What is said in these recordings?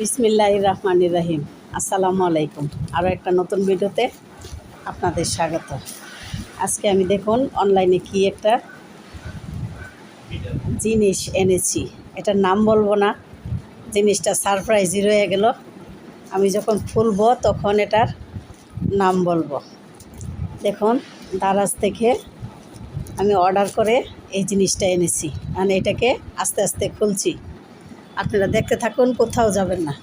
বিসমিল্লাহ রহমান রাহিম। আসসালামু আলাইকুম। আরও একটা নতুন ভিডিওতে আপনাদের স্বাগত। আজকে আমি দেখুন অনলাইনে কি একটা জিনিস এনেছি। এটার নাম বলব না। জিনিসটা সারপ্রাইজই রয়ে গেল। আমি যখন খুলবো, তখন এটার নাম বলব। দেখুন, দারাজ থেকে আমি অর্ডার করে এই জিনিসটা এনেছি। মানে এটাকে আস্তে আস্তে খুলছি। আপনারা দেখতে থাকুন, কোথাও যাবেন না।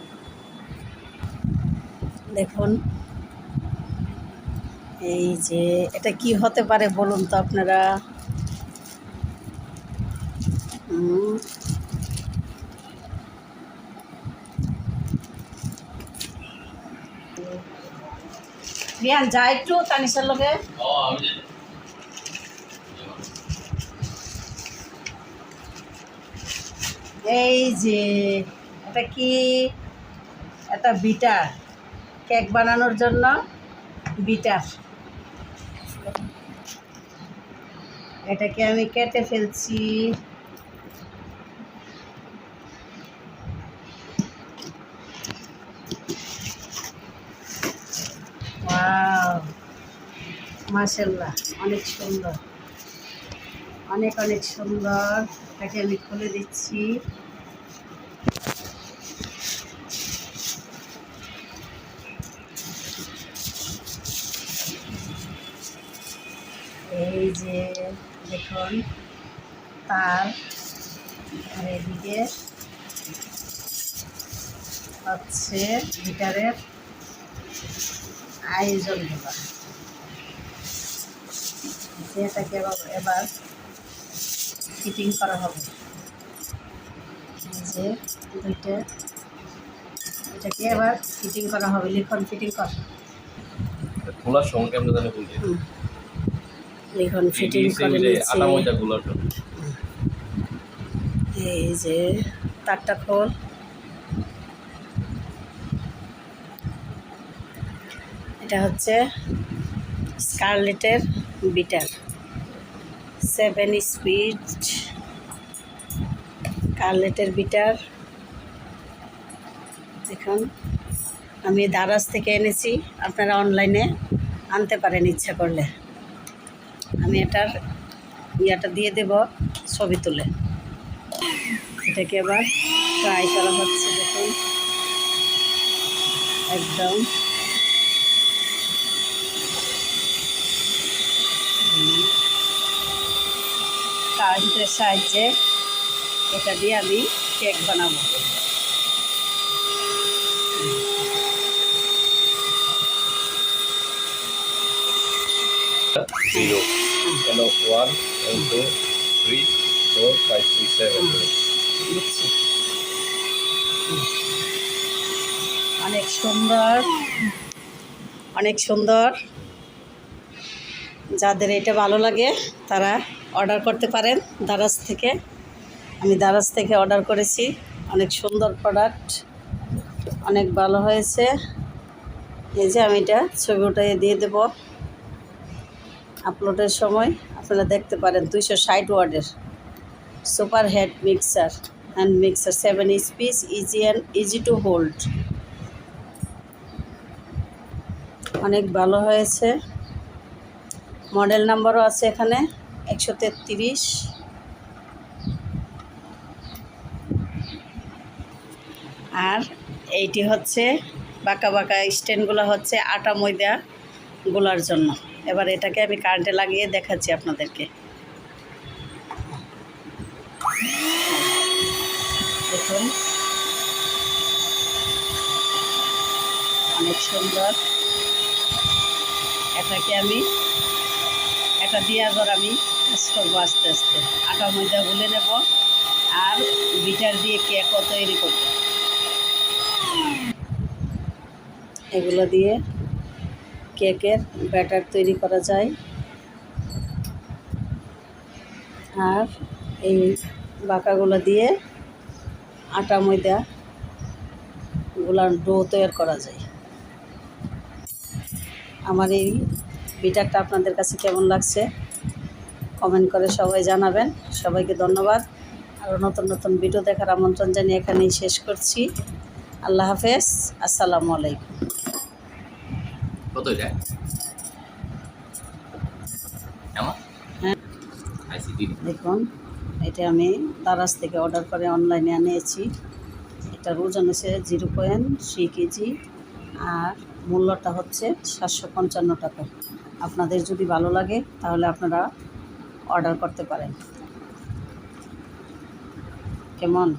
দেখুন। এই যে, এটা কি হতে পারে বলুন তো আপনারা? রিয়ান, যা একটু, তানিশার লোকে এই যে, এটা কি? এটা বিটার কেক বানানোর জন্য বিটার এটাকে আমি কেটে ফেলছি। মাশাল্লাহ অনেক সুন্দর। অনেক অনেক সুন্দর। এটাকে আমি খুলে দিচ্ছি। যে দেখুন তার আর এদিকে হচ্ছে গিটারের আয়োজনগুলো যেটাকে এবার এবার ফিটিং করা হবে। যে দুইটা এটাকে এবার ফিটিং করা হবে লিখন ফিটিং করা। খোলার সময় কেমন জানি লিখন ফিটিং করে নিচ্ছি এই যে তারটা খোল। এটা হচ্ছে স্কারলেটের বিটার। সেভেন স্পিড স্কারলেটের বিটার। দেখুন আমি দারাজ থেকে এনেছি। আপনারা অনলাইনে আনতে পারেন ইচ্ছা করলে। আমি এটার ইয়াটা দিয়ে দেব ছবি তুলে। এটাকে এবার ফ্রাই করা হচ্ছে দেখুন। একদম। কারেন্টের সাহায্যে এটা দিয়ে আমি কেক বানাবো। অনেক সুন্দর। অনেক সুন্দর। যাদের এটা ভালো লাগে, তারা অর্ডার করতে পারেন দারাজ থেকে। আমি দারাজ থেকে অর্ডার করেছি। অনেক সুন্দর প্রোডাক্ট অনেক ভালো হয়েছে। এই যে আমি এটা ছবি উঠিয়ে দিয়ে দেব। আপলোডের সময় আপনারা দেখতে পারেন দুইশো ষাট ওয়ার্ডের super head mixer hand mixer seven speed easy and easy to hold অনেক ভালো হয়েছে। মডেল নাম্বারও আছে এখানে, একশো তেত্রিশ। আর এইটি হচ্ছে বাঁকা বাঁকা স্ট্যান্ডগুলো হচ্ছে আটা ময়দা গোলার জন্য। এবার এটাকে আমি কারেন্টে লাগিয়ে দেখাচ্ছি আপনাদেরকে। দেখুন। অনেক সুন্দর। এটাকে আমি, এটা দিয়ে আবার আমি কাজ করব আস্তে আস্তে। আটা ময়দা গুলে নেব আর বিটার দিয়ে কেকও তৈরি করব। এগুলো দিয়ে কেকের ব্যাটার তৈরি করা যায়। আর এই বাঁকাগুলো দিয়ে আটা, ময়দা গুলার ডো তৈরি করা যায়। আমার এই বিটারটা আপনাদের কাছে কেমন লাগছে কমেন্ট করে সবাই জানাবেন। সবাইকে ধন্যবাদ। আরও নতুন নতুন ভিডিও দেখার আমন্ত্রণ জানিয়ে এখানেই শেষ করছি। আল্লাহ হাফেজ। আসসালামু আলাইকুম। কত এটা হ্যাঁ। দেখুন এটা আমি দারাজ থেকে অর্ডার করে অনলাইনে আনিয়েছি। এটার ওজন হচ্ছে জিরো পয়েন্ট থ্রি কেজি আর মূল্যটা হচ্ছে সাতশো পঞ্চান্ন টাকা। আপনাদের যদি ভালো লাগে তাহলে আপনারা অর্ডার করতে পারেন। কেমন?